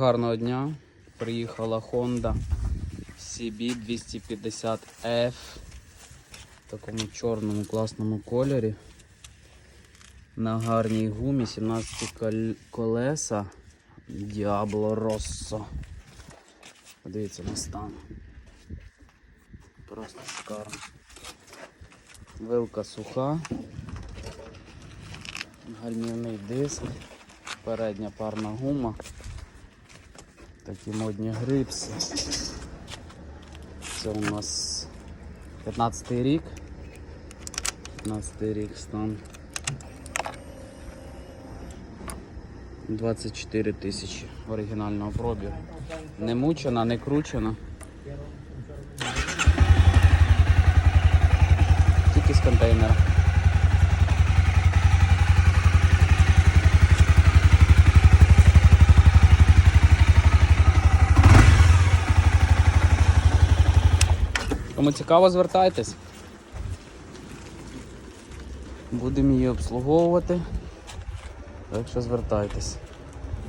Гарного дня. Приїхала Honda CB 250F в такому чорному класному кольорі. На гарній гумі 17 кол- колеса Diablo Rosso. Подивіться на стан. Просто шикарно. Вилка суха. Гальмівний диск. Передня парна гума. Такі модні грипси. Це у нас 15 й рік. 15 рік стан. 24 тисячі оригінального пробігу. Не мучена, не кручена. Тільки з контейнера. Кому цікаво, звертайтесь. Будемо її обслуговувати. Так що звертайтесь.